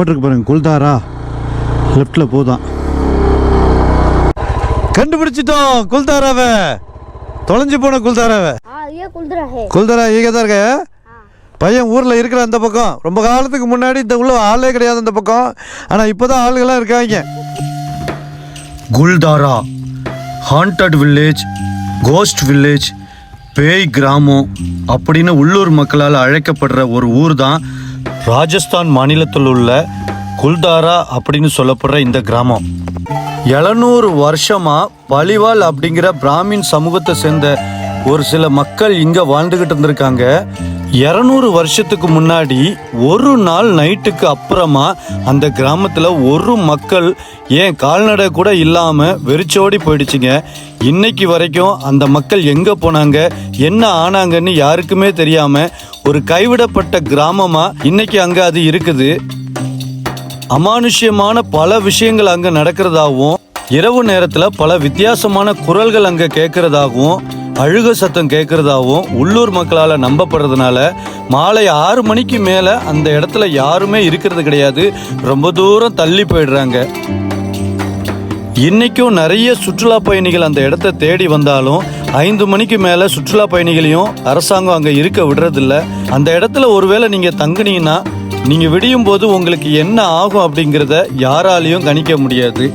போட்டிருக்கு பாருங்க குல்தாரா. லெஃப்டில் போதான். கண்டுபிடிச்சிட்டோம் குல்தாராவை. தொலைஞ்சு போன குல்தாராவை. குல்தாரா இங்கே தான் இருக்க? பையன் ஊரில் இருக்கிற அந்த பக்கம். ரொம்ப காலத்துக்கு முன்னாடி இந்த உள்ள ஆளே கிடையாது அந்த பக்கம். ஆனால் இப்போ தான் ஆளுகளாக இருக்காங்க. Kuldhara haunted village ghost village பேய் கிராமம் அப்படின்னு உள்ளூர் மக்களால் அழைக்கப்படுற ஒரு ஊர் தான் ராஜஸ்தான் மாநிலத்தில் உள்ள குல்தாரா அப்படின்னு சொல்லப்படுற இந்த கிராமம். எழுநூறு வருஷமா பலிவால் அப்படிங்கிற பிராமின் சமூகத்தை சேர்ந்த ஒரு சில மக்கள் இங்க வாழ்ந்துகிட்டு இருந்திருக்காங்க. இரநூறு வருஷத்துக்கு முன்னாடி ஒரு நாள் நைட்டுக்கு அப்புறமா அந்த கிராமத்தில் ஒரு மக்கள் ஏன் கால்நடை கூட இல்லாமல் வெறிச்சோடி போயிடுச்சுங்க. இன்னைக்கு வரைக்கும் அந்த மக்கள் எங்கே போனாங்க என்ன ஆனாங்கன்னு யாருக்குமே தெரியாமல் ஒரு கைவிடப்பட்ட கிராமமா? இன்னைக்கு அங்க அது இருக்குது. அமானுஷ்யமான பல விஷயங்கள் அங்க நடக்கிறதாகவும் இரவு நேரத்துல பல வித்தியாசமான குரல்கள் அங்க கேட்கறதாகவும் அழுக சத்தம் கேட்கறதாகவும் உள்ளூர் மக்களால நம்பப்படுறதுனால மாலை ஆறு மணிக்கு மேல அந்த இடத்துல யாருமே இருக்கிறது கிடையாது. ரொம்ப தூரம் தள்ளி போயிடுறாங்க. இன்னைக்கும் நிறைய சுற்றுலா பயணிகள் அந்த இடத்த தேடி வந்தாலும் ஐந்து மணிக்கு மேல சுற்றுலா பயணிகளையும் அரசாங்கம் அங்க இருக்க விடுறதில்ல. அந்த இடத்துல ஒருவேளை நீங்க தங்குனீங்கன்னா நீங்க விடியும் போது உங்களுக்கு என்ன ஆகும் அப்படிங்கிறத யாராலையும் கணிக்க முடியாது.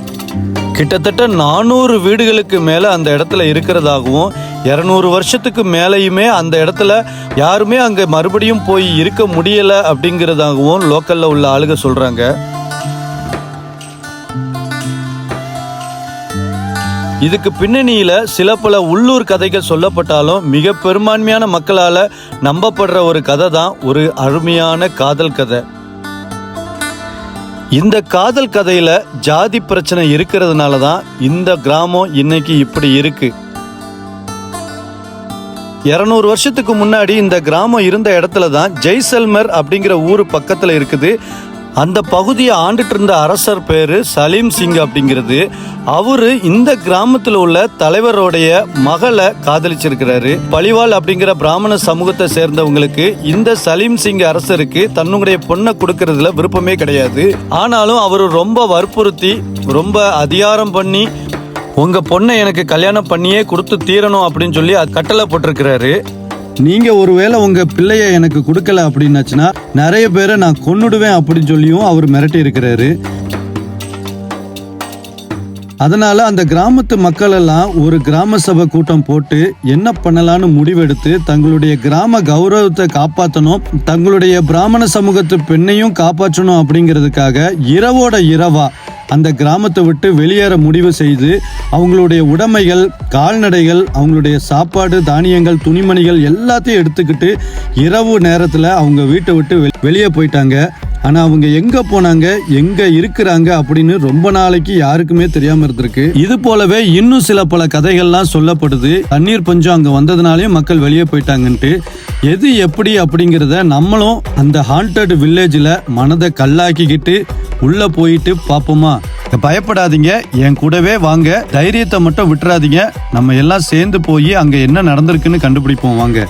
கிட்டத்தட்ட நானூறு வீடுகளுக்கு மேல அந்த இடத்துல இருக்கிறதாகவும் இரநூறு வருஷத்துக்கு மேலேயுமே அந்த இடத்துல யாருமே அங்கே மறுபடியும் போய் இருக்க முடியலை அப்படிங்கிறதாகவும் லோக்கலில் உள்ள ஆளுங்க சொல்கிறாங்க இதுக்கு பின்னணியில சில பல உள்ளூர் கதைகள் சொல்லப்பட்டாலும் மிக பெரும்பான்மையான மக்களால நம்பப்படுற ஒரு கதை தான் ஒரு அருமையான காதல் கதை. இந்த காதல் கதையில ஜாதி பிரச்சனை இருக்கிறதுனால தான் இந்த கிராமம் இன்னைக்கு இப்படி இருக்கு. இரநூறு வருஷத்துக்கு முன்னாடி இந்த கிராமம் இருந்த இடத்துல தான் ஜெய்சல்மர் அப்படிங்கிற ஊர் பக்கத்தில் இருக்குது. அந்த பகுதியை ஆண்டுட்டு இருந்த அரசர் பேரு சலீம் சிங் அப்படிங்கிறது. அவரு இந்த கிராமத்துல உள்ள தலைவருடைய மகளை காதலிச்சிருக்கிறாரு. பலிவால் அப்படிங்கிற பிராமண சமூகத்தை சேர்ந்தவங்களுக்கு இந்த சலீம் சிங் அரசருக்கு தன்னுடைய பொண்ணை கொடுக்கறதுல விருப்பமே கிடையாது. ஆனாலும் அவர் ரொம்ப வற்புறுத்தி ரொம்ப அதிகாரம் பண்ணி உங்க பொண்ணை எனக்கு கல்யாணம் பண்ணியே கொடுத்து தீரணும் அப்படின்னு சொல்லி கட்டளை போட்டிருக்கிறாரு. நீங்க ஒருவேளை உங்க பிள்ளைய எனக்கு கொடுக்கல அப்படின்னாச்சுன்னா நிறைய பேரை நான் கொன்னுடுவேன் அப்படின்னு சொல்லியும் அவர் மிரட்டி இருக்கிறாரு. அதனால அந்த கிராமத்து மக்கள் எல்லாம் ஒரு கிராம சபை கூட்டம் போட்டு என்ன பண்ணலாம்னு முடிவெடுத்து தங்களுடைய கிராம கௌரவத்தை காப்பாற்றணும் தங்களுடைய பிராமண சமூகத்து பெண்ணையும் காப்பாற்றணும் அப்படிங்கிறதுக்காக இரவோட இரவா அந்த கிராமத்தை விட்டு வெளியேற முடிவு செய்து அவங்களுடைய உடைமைகள் கால்நடைகள் அவங்களுடைய சாப்பாடு தானியங்கள் துணிமணிகள் எல்லாத்தையும் எடுத்துக்கிட்டு இரவு நேரத்தில் அவங்க வீட்டை விட்டு வெ- வெளியே போயிட்டாங்க. ஆனால் அவங்க எங்கே போனாங்க எங்கே இருக்கிறாங்க அப்படின்னு ரொம்ப நாளைக்கு யாருக்குமே தெரியாமல் இருந்திருக்கு. இது போலவே இன்னும் சில பல கதைகள்லாம் சொல்லப்படுது. தண்ணீர் பஞ்சம் அங்கே வந்ததுனாலையும் மக்கள் வெளியே போயிட்டாங்கன்ட்டு. எது எப்படி அப்படிங்கிறத நம்மளும் அந்த ஹாண்டட் வில்லேஜில் மனதை கல்லாக்கிக்கிட்டு உள்ளே போயிட்டு பார்ப்போமா? பயப்படாதீங்க. என் கூடவே வாங்க. தைரியத்தை மட்டும் விட்டுறாதீங்க. நம்ம எல்லாம் சேர்ந்து போய் அங்கே என்ன நடந்திருக்குன்னு கண்டுபிடிப்போம். வாங்க.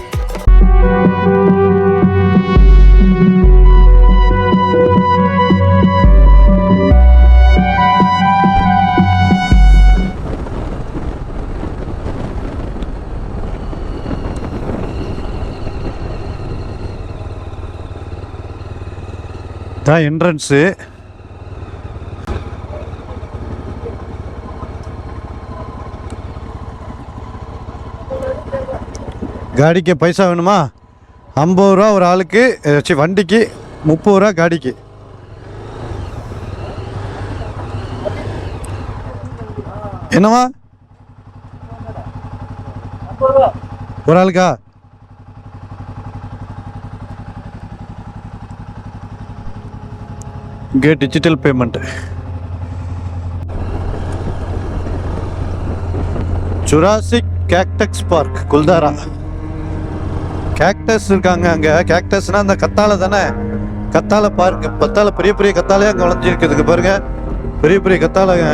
தான் என்ட்ரன்ஸு காடிக்கு பைசா வேணுமா? ஐம்பது ரூபா ஒரு ஆளுக்கு சி வண்டிக்கு முப்பது ரூபா காடிக்கு. என்னவா ஒரு ஆளுக்கா? இங்கே digital payment Jurassic cactus park Kuldhara. Cactus இருக்காங்க அங்கே. கேக்டஸ்னா அந்த கத்தாழை தானே? கத்தாழை பார்க் பத்தால பெரிய பெரிய கத்தாழையே அங்கே வளைஞ்சிருக்குதுக்கு பாருங்க. பெரிய பெரிய கத்தாழைங்க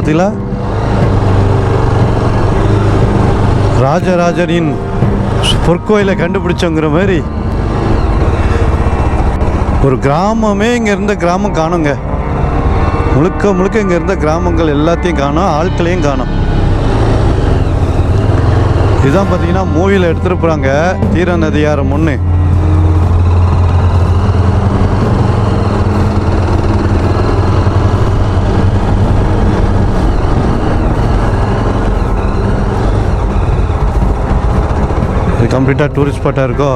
பார்த்தீங்களா ராஜராஜனின் பொற்கோயிலை கண்டுபிடிச்சோங்கிற மாதிரி ஒரு கிராமமே இங்கே இருந்த கிராமம் காணுங்க. முழுக்க முழுக்க இங்கே இருந்த கிராமங்கள் எல்லாத்தையும் காணும் ஆட்களையும் காணும். இதுதான் பார்த்தீங்கன்னா மூவியில் எடுத்துகிட்டு போகிறாங்க தீர நதியாரம் ஒன்று கம்ப்ளீட்டாக டூரிஸ்ட் ஸ்பாட்டாக இருக்கோ?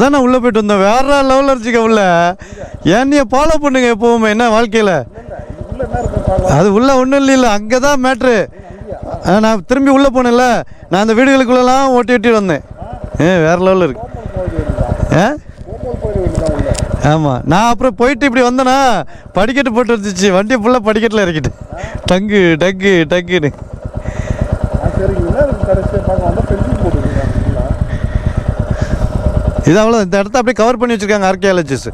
அதான் நான் உள்ளே போயிட்டு வந்தேன் வேற லெவலில் இருந்துச்சுக்க உள்ள. ஏன் ஃபாலோ பண்ணுங்க எப்போவுமே என்ன வாழ்க்கையில்? அது உள்ள ஒன்றும் இல்லை இல்லை. அங்கே தான் மேட்ரு நான் திரும்பி உள்ளே போனேன்ல நான் அந்த வீடுகளுக்குள்ளெல்லாம் ஓட்டி ஓட்டி வந்தேன். ஏ வேற லெவலில் இருக்கு. ஆ ஆமாம் நான் அப்புறம் போயிட்டு இப்படி வந்தேனா படிக்கட்டு போட்டு இருந்துச்சு வண்டி ஃபுல்லாக படிக்கட்டில் இறக்கிட்டு டங்கு டங்கு டங்குன்னு. இது அவ்வளோ இந்த இடத்த அப்படியே கவர் பண்ணி வச்சுருக்காங்க ஆர்கியாலஜிஸ்ட்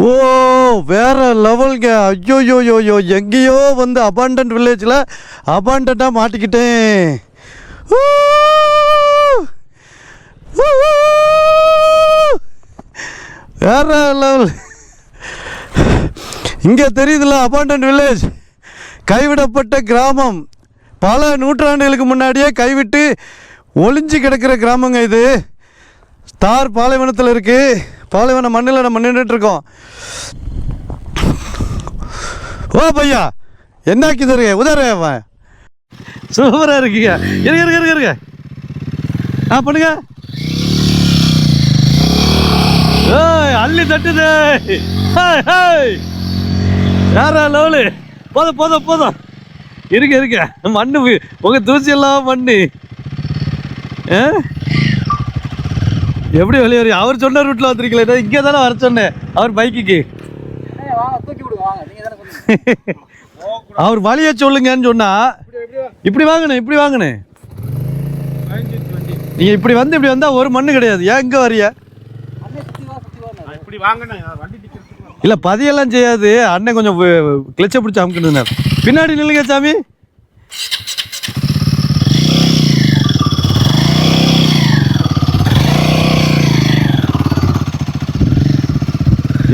ஓ வேற லெவல்ங்க. ஐயோ யோ யோ யோ எங்கேயோ வந்து அபாண்டன்ட் வில்லேஜில் அபாண்டண்ட்டாக மாட்டிக்கிட்டேன். வேற லெவல். இங்கே தெரியுதுல்ல அபாண்டன்ட் வில்லேஜ் கைவிடப்பட்ட கிராமம். பல நூற்றாண்டுகளுக்கு முன்னாடியே கைவிட்டு ஒளிஞ்சு கிடக்கிற கிராமங்க இது. தார் பாலைவனத்தில் இருக்குது பாலைவன மண்ணில் நம்ம நின்றுட்டு இருக்கோம். ஓ பையா என்ன கிதரு உதர சூப்பராக இருக்கீங்க. இருங்க இருங்க இருங்க இருங்க. ஆ பண்ணுங்க. ஏய் அள்ளி தட்டுது. Hi hey. யாரா லெவலு? போதும் போதும் போதும். இருக்க இருக்க மண்ணு உங்கள் தூசி எல்லாம் மண்ணு. ஆ? எப்படி வெளியே வரீங்க அவர் சொன்ன ரூட்டில் வந்திருக்கீங்களே இங்கே தானே வர சொன்னேன். அவர் பைக்குக்கு அவர் வழியை சொல்லுங்கன்னு சொன்னா இப்படி வாங்கண்ணே இப்படி வாங்கண்ணே நீங்க இப்படி வந்து இப்படி வந்தா ஒரு மண்ணு கிடையாது. ஏன் இங்க வரிய இல்ல பதியெல்லாம் செய்யாது. அண்ணன் கொஞ்சம் கிளச்ச பிடிச்சி அமுக்கிட்டு பின்னாடி நில்லுங்க சாமி.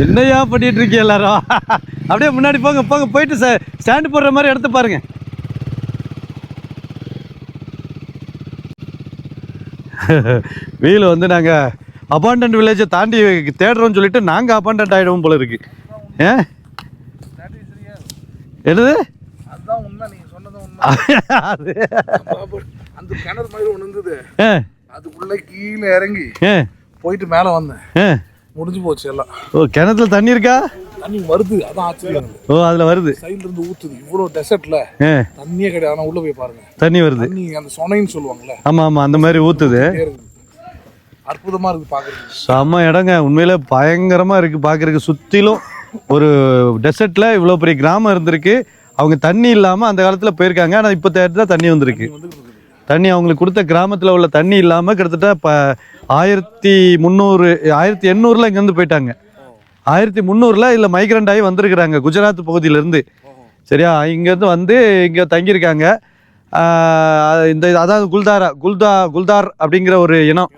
என்னையா பண்ணிட்டு இருக்கீங்க எல்லாரும்? அப்படியே முன்னாடி போங்க போங்க போயிட்டு ஸ்டாண்டு போடுற மாதிரி எடுத்து பாருங்க. வீல் வந்து நாங்கள் அபாண்டன்ட் வில்லேஜை தாண்டி தேடுறோம்னு சொல்லிட்டு நாங்கள் அபாண்டன்ட் ஆகிடுவோம் போல இருக்கு. ஏ? என்னது? அந்த கிணறு மாதிரி ஒன்று இருந்தது. அதுக்குள்ள கீழே இறங்கி போயிட்டு மேலே வந்தேன். முடிஞ்சு போச்சு எல்லாம். ஓ கிணத்துல தண்ணி இருக்கா? தண்ணி வருது அதான் ஆச்சரியம். ஓ அதில் வருது. சைடுல இருந்து ஊத்துது. இவ்வளோ டெசர்ட்ல தண்ணியே கிடையாது. ஆனா உள்ள போய் பாருங்க. தண்ணி வருது. தண்ணி அந்த சொனைன்னு சொல்லுவாங்கல்ல. ஆமாம் ஆமாம் அந்த மாதிரி இருக்குது. அற்புதமா இருக்கு பாக்குறதுக்கு. செம்ம இடங்க. உண்மையில பயங்கரமாக இருக்குது பார்க்குறதுக்கு சுற்றிலும் ஒரு டெசர்ட்டில் இவ்வளோ பெரிய கிராமம் இருந்திருக்கு. அவங்க தண்ணி இல்லாமல் அந்த காலத்தில் போயிருக்காங்க. ஆனால் இப்போ தான் தண்ணி வந்திருக்கு. தண்ணி அவங்களுக்கு கொடுத்த கிராமத்தில் உள்ள தண்ணி இல்லாமல் கிட்டத்தட்ட இப்போ ஆயிரத்தி முந்நூறு ஆயிரத்தி எண்ணூறில் இங்கேருந்து போயிட்டாங்க. ஆயிரத்தி முந்நூறில் இல்லை மைக்ரண்ட் ஆகி வந்திருக்கிறாங்க குஜராத் பகுதியிலேருந்து. சரியா? இங்கேருந்து வந்து இங்கே தங்கியிருக்காங்க. இந்த அதாவது குல்தாரா குல்தா குல்தார் அப்படிங்கிற ஒரு இனம்.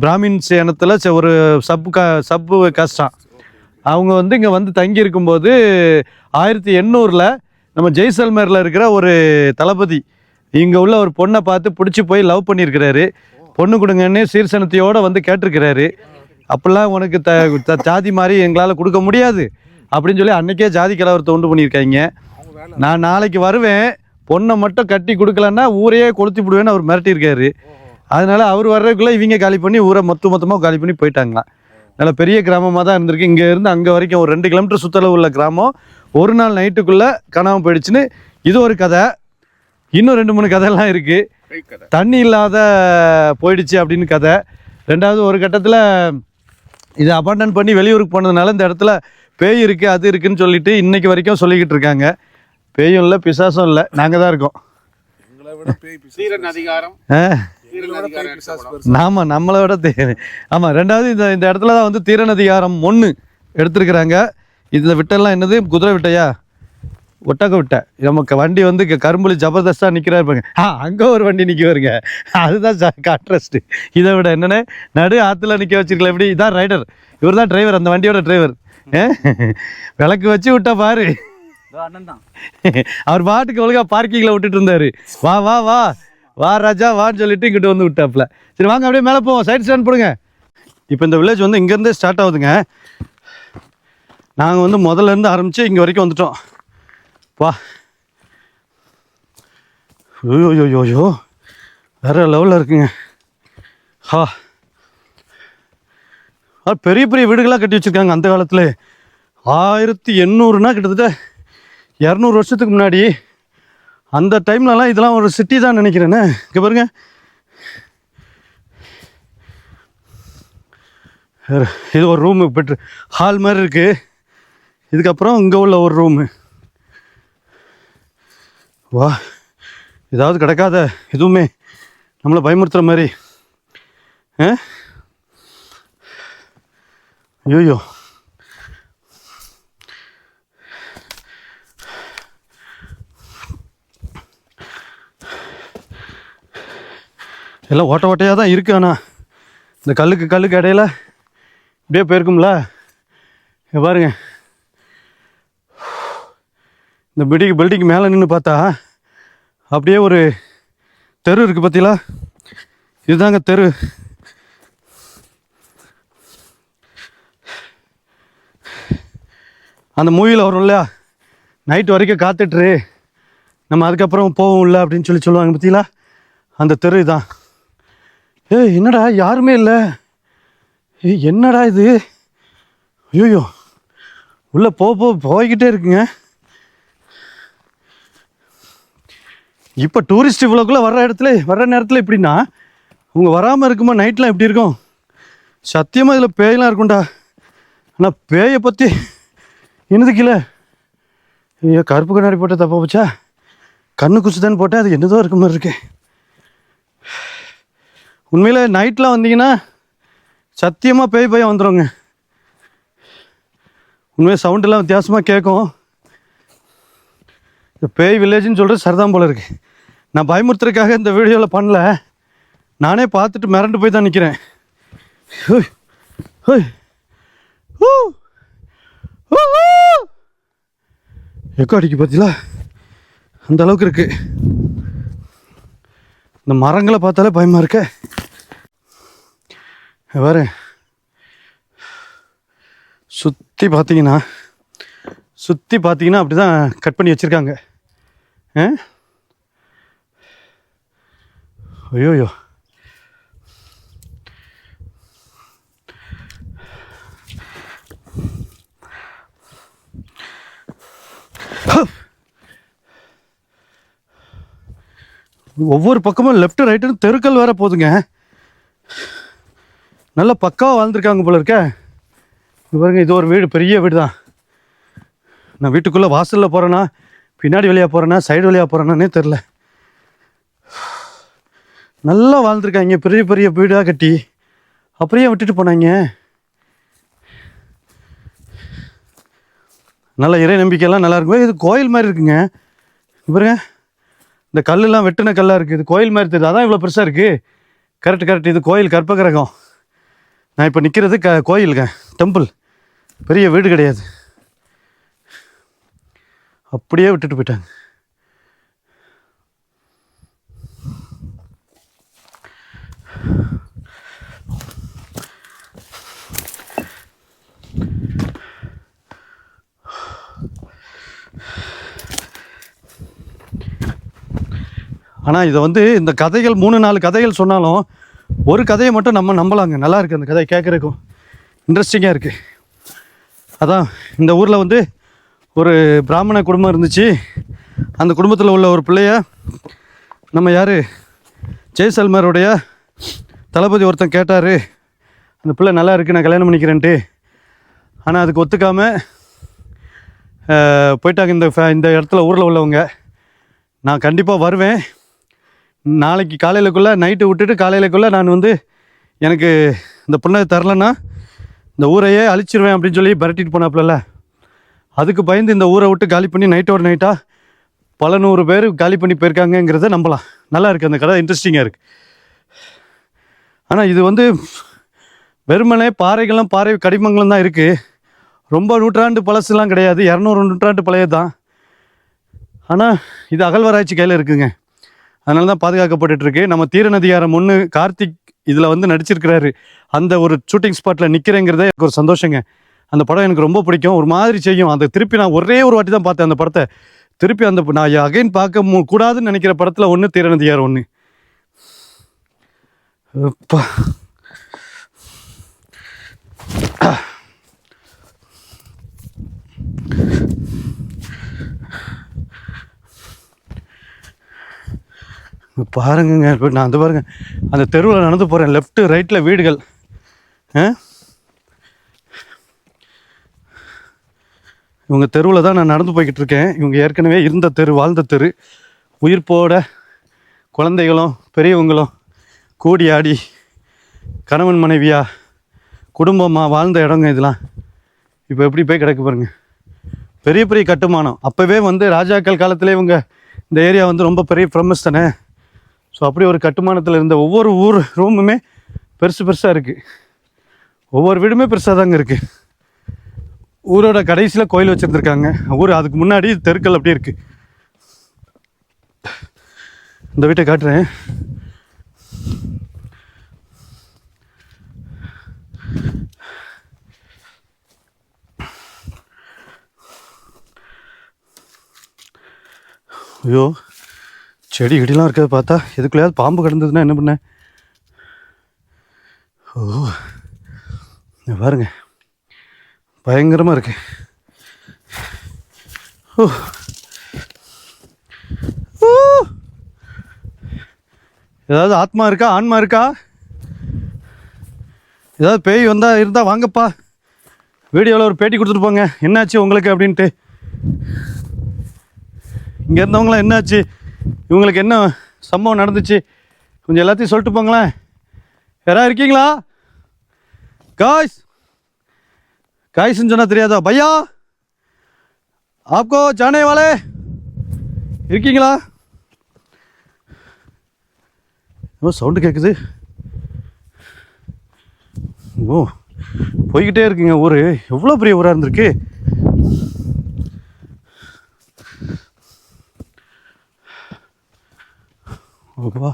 பிராமின்ஸ் இனத்தில் ச- ஒரு சப் க சப்பு கஷ்டம் அவங்க வந்து இங்கே வந்து தங்கி இருக்கும்போது ஆயிரத்தி எண்ணூறில் நம்ம ஜெய்சல்மேரில் இருக்கிற ஒரு தளபதி இங்கே உள்ள ஒரு பொண்ணை பார்த்து பிடிச்சி போய் லவ் பண்ணியிருக்கிறாரு. பொண்ணு கொடுங்கன்னு சீர்சனத்தையோடு வந்து கேட்டிருக்கிறாரு. அப்படிலாம் உனக்கு த த- ஜாதி மாதிரி எங்களால் கொடுக்க முடியாது. அப்படின்னு சொல்லி அன்னைக்கே ஜாதி கலவரத்தை உண்டு பண்ணியிருக்காங்க. நான் நாளைக்கு வருவேன். பொண்ணை மட்டும் கட்டி கொடுக்கலன்னா ஊரையே கொளுத்தி விடுவேன்னு அவர் மிரட்டியிருக்காரு. அதனால அவர் வர்றதுக்குள்ளே இவங்க காலி பண்ணி ஊரை மொத்த மொத்தமாக காலி பண்ணி போயிட்டாங்களாம். நல்ல பெரிய கிராமமாக தான் இருந்திருக்கு. இங்கேருந்து அங்கே வரைக்கும் ஒரு ரெண்டு கிலோமீட்டர் சுற்றளவு உள்ள கிராமம். ஒரு நாள் நைட்டுக்குள்ளே காணாமல் போயிடுச்சுன்னு இது ஒரு கதை. இன்னும் ரெண்டு மூணு கதையெல்லாம் இருக்குது தண்ணி இல்லாத போயிடுச்சு அப்படின்னு கதை. ரெண்டாவது ஒரு கட்டத்தில் இது அபாண்டன் பண்ணி வெளியூருக்கு போனதுனால இந்த இடத்துல பேய் இருக்குது அது இருக்குன்னு சொல்லிட்டு இன்னைக்கு வரைக்கும் சொல்லிக்கிட்டு இருக்காங்க. பேயும் இல்லை பிசாசும் இல்லை. நாங்கள் தான் இருக்கோம். எங்களை விட பேய் பிசாசு சீரன் அதிகாரம். ஆ? எங்களை விட பேய் பிசாசு பெருசு. நாம நம்மளை விட தே- ஆமாம் ரெண்டாவது இந்த இந்த இடத்துல தான் வந்து தீரநதிகாரம் ஒன்று எடுத்திருக்கிறாங்க. இதில் விட்டெல்லாம் என்னது? குதிரை விட்டையா? ஒட்டக விட்டை. நமக்கு வண்டி வந்து கரும்புலி ஜபர்தஸ்தாக நிற்கிறா இருப்பாங்க ஆ அங்கே ஒரு வண்டி நிற்க வருங்க. அதுதான் கான்ட்ராஸ்ட்டு இதை விட என்னென்ன? நடு ஆற்றுல நிற்க வச்சிருக்கல எப்படி? இதான் ரைடர் இவர் தான் டிரைவர் அந்த வண்டியோட டிரைவர் விளக்கு வச்சு விட்டா பாரு. அவர் பாட்டுக்கு ஒழுங்கா பார்க்கிங்கில் விட்டுட்டு இருந்தாரு. வா வா வா. வா ராஜா வான்னு சொல்லிட்டு இங்கிட்டு வந்து விட்டாப்ல சரி வாங்க அப்படியே மேலே போவோம். சைட் ஸ்டாண்ட் போடுங்க. இப்போ இந்த வில்லேஜ் வந்து இங்கேருந்தே ஸ்டார்ட் ஆகுதுங்க. நாங்கள் வந்து முதல்ல இருந்து ஆரம்பித்து இங்கே வரைக்கும் வந்துட்டோம். வா. ஐயோ வேற லெவலில் இருக்குங்க. ஹா. ஆ, பெரிய பெரிய வீடுகளாக கட்டி வச்சுருக்காங்க அந்த காலத்தில். ஆயிரத்தி எண்ணூறுனா கிட்டத்தட்ட இரநூறு வருஷத்துக்கு முன்னாடி. அந்த டைம்லலாம் இதெல்லாம் ஒரு சிட்டி தான் நினைக்கிறேன்னு இங்கே பாருங்க. இது ஒரு ரூமு பெட்ரு ஹால் மாதிரி இருக்குது இதுக்கப்புறம் இங்கே உள்ள ஒரு ரூமு வா ஏதாவது கிடைக்காத எதுவுமே. நம்மளை பயமுறுத்துற மாதிரி. ஆ? ஐயோ எல்லாம் ஓட்ட ஓட்டையாக தான் இருக்கு ஆனால் இந்த கல்லுக்கு கல்லுக்கு இடையில இப்படியே போயிருக்கும்ல. பாருங்க. இந்த பில்டிங் பில்டிங் மேலே நின்று பார்த்தா அப்படியே ஒரு தெரு இருக்குது பார்த்தீங்களா? இதுதாங்க தெரு. அந்த மூவியில் வரும் இல்லையா? நைட் வரைக்கும் காத்துட்ரு நம்ம அதுக்கப்புறம் போவோம்ல அப்படின்னு சொல்லி சொல்லுவாங்க பார்த்தீங்களா? அந்த தெரு தான் ஏய் என்னடா யாருமே இல்லை. ஏய் என்னடா இது? ஐயோ உள்ளே போக போய்கிட்டே இருக்குங்க. இப்போ டூரிஸ்ட் இவ்வளோக்குள்ளே வர்ற இடத்துல வர்ற நேரத்தில் இப்படின்னா அவங்க வராமல் இருக்குமா நைட்லாம் எப்படி இருக்கும்? சத்தியமாக இதில் பேயெலாம் இருக்கும்டா. ஆனால் பேயை பற்றி என்னதுக்கில்ல ஐயோ கருப்பு கண்ணாடி போட்ட தப்பா போச்சா? கண்ணு தான் போட்டேன் அது என்னதோ இருக்க மாதிரி இருக்கு. உண்மையில் நைட்லாம் வந்தீங்கன்னா சத்தியமாக பேய் பயம் வந்துடுங்க உண்மையாக சவுண்டெல்லாம் வித்தியாசமாக கேட்கும். இந்த பேய் வில்லேஜ்னு சொல்கிறது சரிதான் போல இருக்குது நான் பயமுறுத்துறதுக்காக இந்த வீடியோவில் பண்ணல. நானே பார்த்துட்டு மிரண்டு போய் தான் நிற்கிறேன் எக்கோ அடிக்கு பார்த்தீங்களா அந்த அளவுக்கு இருக்கு. இந்த மரங்களை பார்த்தாலே பயமாக இருக்க. வேறு சுற்றி பார்த்தீங்கன்னா சுற்றி பார்த்தீங்கன்னா அப்படி தான் கட் பண்ணி வச்சுருக்காங்க. ஆ? ஐயோயோ ஒவ்வொரு பக்கமும் லெஃப்ட் ரைட்டுன்னு தெருக்கள் வேற போகுதுங்க நல்ல பக்காவாக வாழ்ந்துருக்காங்க போல இருக்க. பாருங்க இது ஒரு வீடு பெரிய வீடு தான் நான் வீட்டுக்குள்ளே வாசலில் போகிறேன்னா பின்னாடி வழியாக போகிறேன்னா சைடு வழியாக போகிறேன்னானே தெரில நல்லா வாழ்ந்துருக்காங்க. பெரிய பெரிய வீடாக கட்டி. அப்படியே விட்டுட்டு போனாங்க. நல்ல இறை நம்பிக்கையெல்லாம் நல்லா இருக்கும். இது கோயில் மாதிரி இருக்குங்க. பாருங்க. இந்த கல்லுலாம் வெட்டின கல்லாக இருக்குது இது கோயில் மாதிரி தெரியுது. அதான் இவ்வளோ பெருசாக இருக்குது கரெக்ட் கரெக்ட் இது கோயில் கற்பகிரகம். நான் இப்போ நிற்கிறது க கோயிலுங்க. டெம்பிள் பெரிய வீடு கிடையாது. அப்படியே விட்டுட்டு போயிட்டாங்க. ஆனால் இதை வந்து இந்த கதைகள் மூணு நாலு கதைகள் சொன்னாலும் ஒரு கதையை மட்டும் நம்ம நம்பலாங்க. நல்லா இருக்குது அந்த கதை கேட்குறக்கும் இன்ட்ரெஸ்டிங்காக இருக்குது அதான் இந்த ஊரில் வந்து ஒரு பிராமண குடும்பம் இருந்துச்சு. அந்த குடும்பத்தில் உள்ள ஒரு பிள்ளைய நம்ம யார்? ஜெய்சல்மருடைய தளபதி ஒருத்தன் கேட்டார். அந்த பிள்ளை நல்லா இருக்கு நான் கல்யாணம் பண்ணிக்கிறேன்ட்டு. ஆனால் அதுக்கு ஒத்துக்காமல் போயிட்டாங்க இந்த ஃபே- இந்த இடத்துல ஊரில் உள்ளவங்க. நான் கண்டிப்பாக வருவேன். நாளைக்கு காலையிலக்குள்ளே நைட்டு விட்டுட்டு காலையிலக்குள்ளே நான் வந்து எனக்கு இந்த பொண்ணை தரலன்னா இந்த ஊரையே அழிச்சிருவேன் அப்படின்னு சொல்லி பரட்டிட்டு போனாப்புல அதுக்கு பயந்து இந்த ஊரை விட்டு காலி பண்ணி நைட்டோட நைட்டாக பல நூறு பேர் காலி பண்ணி போயிருக்காங்கங்கிறத நம்பலாம். நல்லா இருக்குது அந்த கதை இன்ட்ரெஸ்டிங்காக இருக்குது ஆனால் இது வந்து வெறுமனே பாறைகளும் பாறை கடிமங்களும் தான் இருக்குது ரொம்ப நூற்றாண்டு பழசுலாம் கிடையாது. இரநூறு நூற்றாண்டு பழையது தான் ஆனால் இது அகழ்வாராய்ச்சி கையில் இருக்குங்க. அதனால தான் பாதுகாக்கப்பட்டுட்டு இருக்கு நம்ம தீரநதியாரம் ஒன்று கார்த்திக் இதில் வந்து நடிச்சிருக்கிறாரு. அந்த ஒரு ஷூட்டிங் ஸ்பாட்டில் நிற்கிறேங்கிறதே எனக்கு ஒரு சந்தோஷங்க. அந்த படம் எனக்கு ரொம்ப பிடிக்கும். ஒரு மாதிரி செய்யும். அந்த திருப்பி நான் ஒரே ஒரு வாட்டி தான் பார்த்தேன் அந்த படத்தை. திருப்பி அந்த நான் அகைன் பார்க்க கூடாதுன்னு நினைக்கிற படத்தில் ஒன்று தீரநதியார் ஒன்று அப்பா. பாருங்கங்க இப்போ நான் அந்த பாருங்க அந்த தெருவில் நடந்து போகிறேன் லெஃப்ட்டு ரைட்டில் வீடுகள். ஆ? இவங்க தெருவில் தான் நான் நடந்து போய்கிட்டு இருக்கேன். இவங்க ஏற்கனவே இருந்த தெரு வாழ்ந்த தெரு. உயிர்ப்போட குழந்தைகளும் பெரியவங்களும் கூடி ஆடி கணவன் மனைவியா குடும்பமாக வாழ்ந்த இடங்க இதெல்லாம். இப்போ எப்படி போய் கிடக்கு பாருங்க. பெரிய பெரிய கட்டுமானம். அப்போவே வந்து ராஜாக்கள் காலத்திலே இவங்க இந்த ஏரியா வந்து ரொம்ப பெரிய ஃபேமஸ் தானே? ஸோ அப்படி ஒரு கட்டுமானத்தில் இருந்த ஒவ்வொரு ஊர் ரூமுமே பெருசு பெருசாக இருக்குது ஒவ்வொரு வீடுமே பெருசாக தாங்க இருக்குது ஊரோட கடைசியில் கோயில் வச்சுருந்துருக்காங்க. ஊர் அதுக்கு முன்னாடி தெருக்கள் அப்படியே இருக்குது இந்த வீட்டை காட்டுறேன். ஐயோ. செடி கிடிலாம் இருக்கிறத பார்த்தா எதுக்குள்ளேயாவது பாம்பு கிடந்ததுன்னா என்ன பண்ண? ஓ பாருங்க. பயங்கரமாக இருக்கு. ஓ. ஓ. ஏதாவது ஆத்மா இருக்கா? ஆன்மா இருக்கா? ஏதாவது பேய் வந்தால் இருந்தால் வாங்கப்பா. வீடியோவில் ஒரு பேட்டி கொடுத்துட்டு போங்க. என்னாச்சு உங்களுக்கு அப்படின்ட்டு? இங்கே இருந்தவங்களாம் என்னாச்சு? இவங்களுக்கு என்ன சம்பவம் நடந்துச்சு? கொஞ்சம் எல்லாத்தையும் சொல்லிட்டு போங்களேன். யாராவது இருக்கீங்களா? காய்ஸ் காய்ஸ்ன்னு சொன்னால் தெரியாதா? பையா! ஆப்கோ ஜானே வாலே இருக்கீங்களா சவுண்டு கேட்குது ஓ போய்கிட்டே இருக்குங்க ஊர். எவ்வளோ பெரிய ஊராக இருந்திருக்கு? ஓகேவா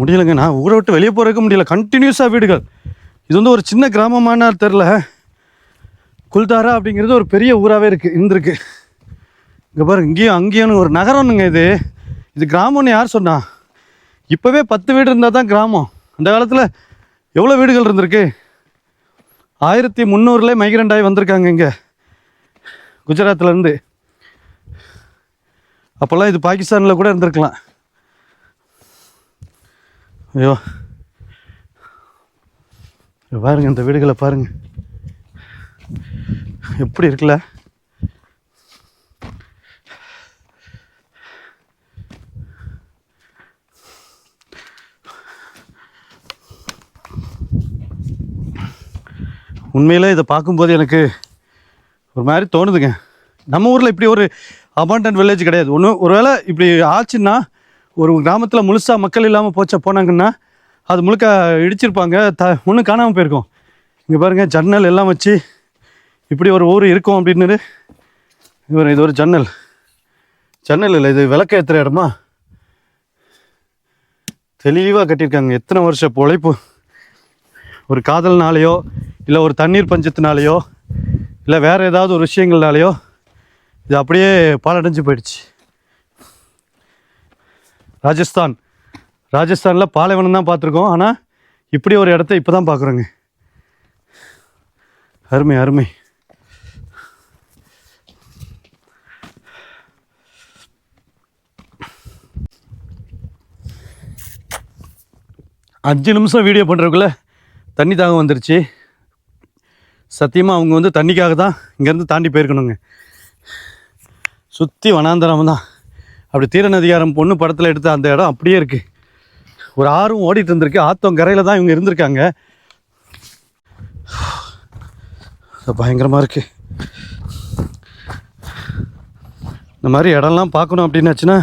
முடியலைங்க நான் ஊரை விட்டு வெளியே போகிறதுக்கு முடியல. கண்டினியூஸாக வீடுகள். இது வந்து ஒரு சின்ன கிராமமான தெரில குல்தாரா அப்படிங்கிறது ஒரு பெரிய ஊராகவே இருக்குது இருந்திருக்கு. இங்கே பாருங்க இங்கேயும் அங்கேயும் ஒரு நகரம்னுங்க இது. இது கிராமம்னு யார் சொன்னா? இப்போவே பத்து வீடு இருந்தால் தான் கிராமம். அந்த காலத்தில் எவ்வளோ வீடுகள் இருந்திருக்கு? ஆயிரத்தி முந்நூறுல மைக்ரண்ட் ஆகி வந்திருக்காங்க இங்கே. குஜராத்லேருந்து அப்போல்லாம் இது பாகிஸ்தானில் கூட இருந்திருக்கலாம். ஐயோ. பாருங்கள் பாருங்க இந்த வீடுகளை பாருங்க. எப்படி இருக்குல்ல? உண்மையில் இதை பார்க்கும்போது எனக்கு ஒரு மாதிரி தோணுதுங்க. நம்ம ஊரில் இப்படி ஒரு அபாண்டன் வில்லேஜ் கிடையாது. ஒன்று ஒருவேளை இப்படி ஆச்சுன்னா ஒரு கிராமத்தில் முழுசாக மக்கள் இல்லாமல் போச்ச போனாங்கன்னா அது முழுக்க இடிச்சிருப்பாங்க. த ஒன்றும் காணாமல் போயிருக்கோம். இங்கே பாருங்கள் ஜன்னல் எல்லாம் வச்சு இப்படி ஒரு ஊர் இருக்கும் அப்படின்னு இவர் இது ஒரு ஜன்னல். ஜன்னல் இல்லை இது விளக்கு ஏற்றுற இடமா? தெளிவாக கட்டியிருக்காங்க. எத்தனை வருஷம் உழைப்பு ஒரு காதல்னாலேயோ இல்லை ஒரு தண்ணீர் பஞ்சத்தினாலேயோ இல்லை வேறு ஏதாவது ஒரு விஷயங்கள்னாலேயோ இது அப்படியே பாலடைஞ்சு போயிடுச்சு. ராஜஸ்தான். ராஜஸ்தானில் பாலைவனம் தான் பார்த்துருக்கோம். ஆனால் இப்படி ஒரு இடத்த இப்போ தான் பார்க்குறோங்க. அருமை அருமை. அஞ்சு நிமிஷம் வீடியோ பண்ணுறதுக்குள்ள தண்ணி தாகம் வந்துருச்சு. சத்தியமாக அவங்க வந்து தண்ணிக்காக தான் இங்கேருந்து தாண்டி போயிருக்கணுங்க. சுற்றி வனாந்தரம் தான். அப்படி தீரநதிகாரம் பொண்ணு படத்தில் எடுத்த அந்த இடம் அப்படியே இருக்குது ஒரு ஆறும் ஓடிட்டு இருந்திருக்கு. ஆத்தம் கரையில் தான் இவங்க இருந்திருக்காங்க. பயங்கரமாக இருக்குது இந்த மாதிரி இடம்லாம் பார்க்கணும் அப்படின்னாச்சுன்னா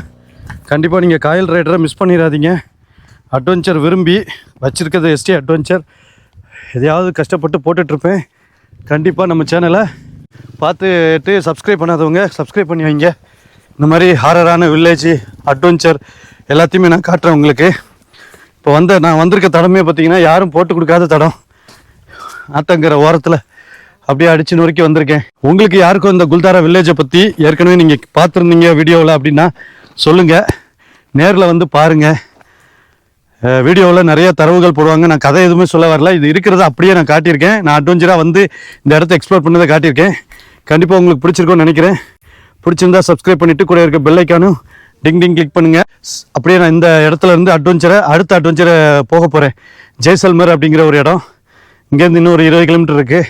கண்டிப்பாக நீங்கள் காயல் ரைடரை மிஸ் பண்ணிடாதீங்க. அட்வென்ச்சர் விரும்பி வச்சுருக்கிறது எஸ்டி அட்வென்ச்சர் எதையாவது கஷ்டப்பட்டு போட்டுட்ருப்பேன் கண்டிப்பாக நம்ம சேனலை பார்த்துட்டு சப்ஸ்கிரைப் பண்ணாதவங்க சப்ஸ்கிரைப் பண்ணி வைங்க. இந்த மாதிரி ஹாரரான வில்லேஜ் அட்வென்ச்சர் எல்லாத்தையுமே நான் காட்டுறேன் உங்களுக்கு. இப்போ வந்த நான் வந்திருக்க தடமே பார்த்தீங்கன்னா யாரும் போட்டு கொடுக்காத தடம். ஆத்தங்கிற ஓரத்தில் அப்படியே அடிச்சு நொறுக்கி வந்திருக்கேன். உங்களுக்கு யாருக்கும் இந்த குல்தாரா வில்லேஜை பற்றி ஏற்கனவே நீங்கள் பார்த்துருந்தீங்க வீடியோவில் அப்படின்னா சொல்லுங்கள் நேரில் வந்து பாருங்கள் வீடியோவில் நிறைய தரவுகள் போடுவாங்க. நான் கதை எதுவுமே சொல்ல வரல. இது இருக்கிறத அப்படியே நான் காட்டியிருக்கேன். நான் அட்வென்ச்சராக வந்து இந்த இடத்த எக்ஸ்ப்ளோர் பண்ணதை காட்டியிருக்கேன். கண்டிப்பாக உங்களுக்கு பிடிச்சிருக்கும்னு நினைக்கிறேன். பிடிச்சிருந்தா சப்ஸ்கிரைப் பண்ணிவிட்டு கூட இருக்க பெல்லைக்கானும் டிங் டிங் கிளிக் பண்ணுங்கள் அப்படியே நான் இந்த இடத்துல இருந்து அட்வென்ச்சரை அடுத்த அட்வென்ச்சரை போக போகிறேன் ஜெய்சல்மர் அப்படிங்கிற ஒரு இடம். இங்கேருந்து இன்னும் ஒரு இருபது கிலோமீட்டர் இருக்குது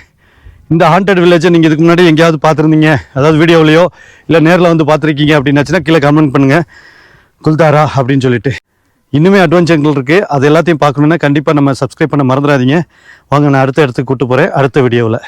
இந்த ஹாண்டட் வில்லேஜை நீங்கள் இதுக்கு முன்னாடி எங்கேயாவது பார்த்துருந்தீங்க. அதாவது வீடியோவிலையோ இல்லை நேரில் வந்து பார்த்துருக்கீங்க அப்படின்னாச்சுன்னா கீழே கமெண்ட் பண்ணுங்கள் குல்தாரா அப்படின்னு சொல்லிட்டு. இன்னுமே அட்வென்ச்சர்கள் இருக்குது அது எல்லாத்தையும் பார்க்கணுன்னா கண்டிப்பாக நம்ம சப்ஸ்கிரைப் பண்ண மறந்துடாதீங்க. வாங்க நான் அடுத்த இடத்துக்கு கூப்பிட்டு போகிறேன் அடுத்த வீடியோவில்